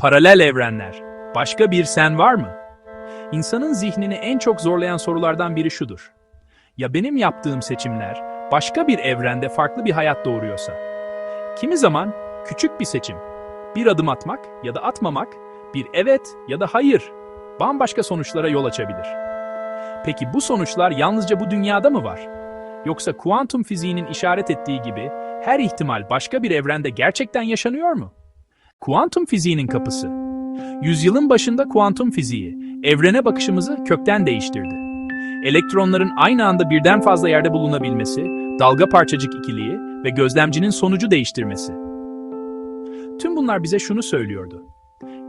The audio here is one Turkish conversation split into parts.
Paralel evrenler. Başka bir sen var mı? İnsanın zihnini en çok zorlayan sorulardan biri şudur. Ya benim yaptığım seçimler başka bir evrende farklı bir hayat doğuruyorsa? Kimi zaman küçük bir seçim, bir adım atmak ya da atmamak, bir evet ya da hayır bambaşka sonuçlara yol açabilir. Peki bu sonuçlar yalnızca bu dünyada mı var? Yoksa kuantum fiziğinin işaret ettiği gibi her ihtimal başka bir evrende gerçekten yaşanıyor mu? Kuantum fiziğinin kapısı. Yüzyılın başında kuantum fiziği, evrene bakışımızı kökten değiştirdi. Elektronların aynı anda birden fazla yerde bulunabilmesi, dalga parçacık ikiliği ve gözlemcinin sonucu değiştirmesi. Tüm bunlar bize şunu söylüyordu.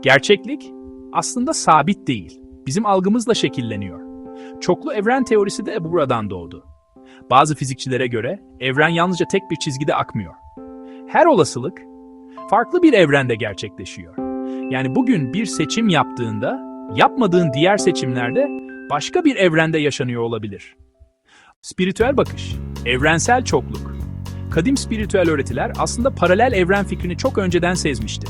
Gerçeklik aslında sabit değil, bizim algımızla şekilleniyor. Çoklu evren teorisi de buradan doğdu. Bazı fizikçilere göre evren yalnızca tek bir çizgide akmıyor. Her olasılık farklı bir evrende gerçekleşiyor. Yani bugün bir seçim yaptığında, yapmadığın diğer seçimlerde başka bir evrende yaşanıyor olabilir. Spiritüel bakış, evrensel çokluk. Kadim spiritüel öğretiler aslında paralel evren fikrini çok önceden sezmişti.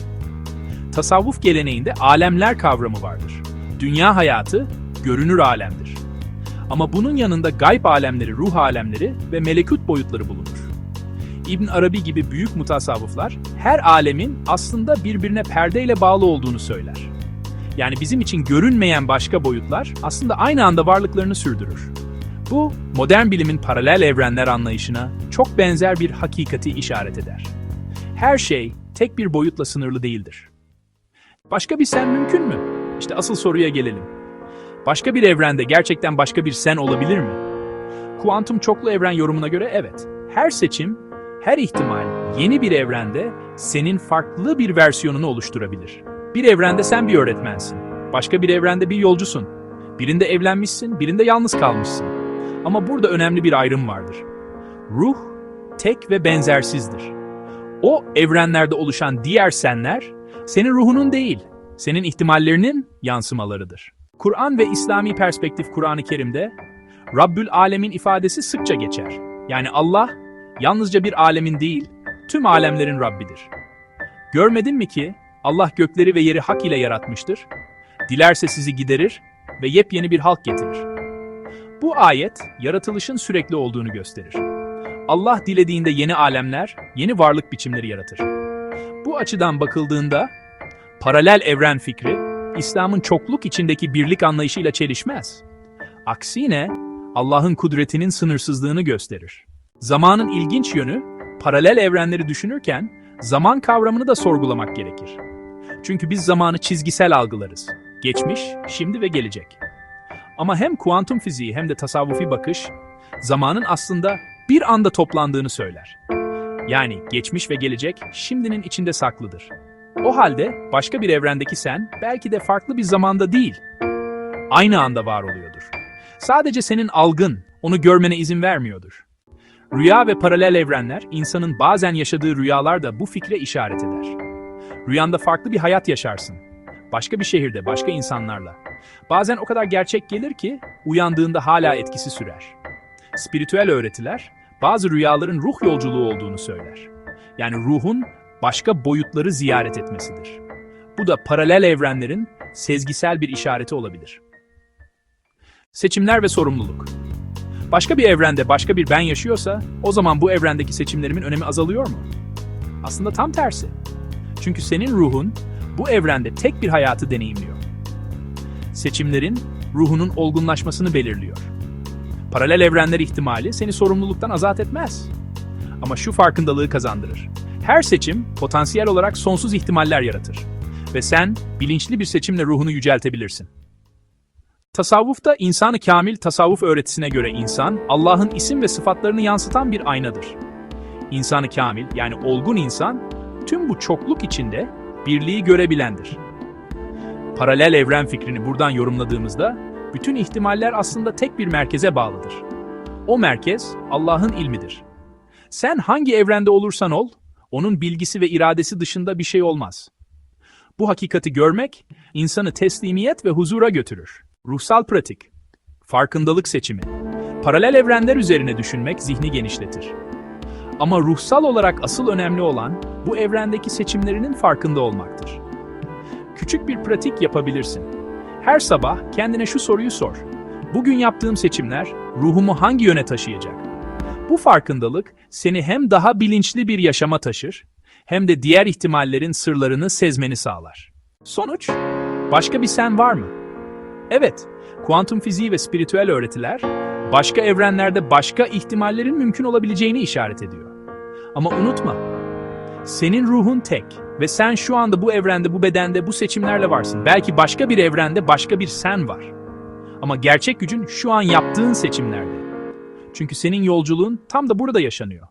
Tasavvuf geleneğinde alemler kavramı vardır. Dünya hayatı görünür alemdir. Ama bunun yanında gayb alemleri, ruh alemleri ve melekut boyutları bulunur. İbn Arabi gibi büyük mutasavvıflar her alemin aslında birbirine perdeyle bağlı olduğunu söyler. Yani bizim için görünmeyen başka boyutlar aslında aynı anda varlıklarını sürdürür. Bu modern bilimin paralel evrenler anlayışına çok benzer bir hakikati işaret eder. Her şey tek bir boyutla sınırlı değildir. Başka bir sen mümkün mü? İşte asıl soruya gelelim. Başka bir evrende gerçekten başka bir sen olabilir mi? Kuantum çoklu evren yorumuna göre evet. Her seçim, her ihtimal yeni bir evrende senin farklı bir versiyonunu oluşturabilir. Bir evrende sen bir öğretmensin. Başka bir evrende bir yolcusun. Birinde evlenmişsin, birinde yalnız kalmışsın. Ama burada önemli bir ayrım vardır. Ruh tek ve benzersizdir. O evrenlerde oluşan diğer senler senin ruhunun değil, senin ihtimallerinin yansımalarıdır. Kur'an ve İslami perspektif Kur'an-ı Kerim'de Rabbül Alemin ifadesi sıkça geçer. Yani Allah yalnızca bir alemin değil, tüm alemlerin Rabbidir. Görmedin mi ki Allah gökleri ve yeri hak ile yaratmıştır? Dilerse sizi giderir ve yepyeni bir halk getirir. Bu ayet yaratılışın sürekli olduğunu gösterir. Allah dilediğinde yeni alemler, yeni varlık biçimleri yaratır. Bu açıdan bakıldığında paralel evren fikri İslam'ın çokluk içindeki birlik anlayışıyla çelişmez. Aksine Allah'ın kudretinin sınırsızlığını gösterir. Zamanın ilginç yönü, paralel evrenleri düşünürken zaman kavramını da sorgulamak gerekir. Çünkü biz zamanı çizgisel algılarız. Geçmiş, şimdi ve gelecek. Ama hem kuantum fiziği hem de tasavvufi bakış, zamanın aslında bir anda toplandığını söyler. Yani geçmiş ve gelecek şimdinin içinde saklıdır. O halde başka bir evrendeki sen belki de farklı bir zamanda değil, aynı anda var oluyordur. Sadece senin algın onu görmene izin vermiyordur. Rüya ve paralel evrenler insanın bazen yaşadığı rüyalar da bu fikre işaret eder. Rüyanda farklı bir hayat yaşarsın. Başka bir şehirde, başka insanlarla. Bazen o kadar gerçek gelir ki uyandığında hala etkisi sürer. Spiritüel öğretiler bazı rüyaların ruh yolculuğu olduğunu söyler. Yani ruhun başka boyutları ziyaret etmesidir. Bu da paralel evrenlerin sezgisel bir işareti olabilir. Seçimler ve sorumluluk. Başka bir evrende başka bir ben yaşıyorsa, o zaman bu evrendeki seçimlerimin önemi azalıyor mu? Aslında tam tersi. Çünkü senin ruhun bu evrende tek bir hayatı deneyimliyor. Seçimlerin ruhunun olgunlaşmasını belirliyor. Paralel evrenler ihtimali seni sorumluluktan azat etmez. Ama şu farkındalığı kazandırır. Her seçim potansiyel olarak sonsuz ihtimaller yaratır. Ve sen bilinçli bir seçimle ruhunu yüceltebilirsin. Tasavvufta insanı kamil tasavvuf öğretisine göre insan, Allah'ın isim ve sıfatlarını yansıtan bir aynadır. İnsanı kamil yani olgun insan, tüm bu çokluk içinde birliği görebilendir. Paralel evren fikrini buradan yorumladığımızda, bütün ihtimaller aslında tek bir merkeze bağlıdır. O merkez Allah'ın ilmidir. Sen hangi evrende olursan ol, onun bilgisi ve iradesi dışında bir şey olmaz. Bu hakikati görmek, insanı teslimiyet ve huzura götürür. Ruhsal pratik, farkındalık seçimi, paralel evrenler üzerine düşünmek zihni genişletir. Ama ruhsal olarak asıl önemli olan bu evrendeki seçimlerinin farkında olmaktır. küçük bir pratik yapabilirsin. Her sabah kendine şu soruyu sor. Bugün yaptığım seçimler ruhumu hangi yöne taşıyacak? Bu farkındalık seni hem daha bilinçli bir yaşama taşır, hem de diğer ihtimallerin sırlarını sezmeni sağlar. Sonuç, başka bir sen var mı? Evet, kuantum fiziği ve spiritüel öğretiler, başka evrenlerde başka ihtimallerin mümkün olabileceğini işaret ediyor. Ama unutma, senin ruhun tek ve sen şu anda bu evrende, bu bedende, bu seçimlerle varsın. Belki başka bir evrende başka bir sen var. Ama gerçek gücün şu an yaptığın seçimlerde. Çünkü senin yolculuğun tam da burada yaşanıyor.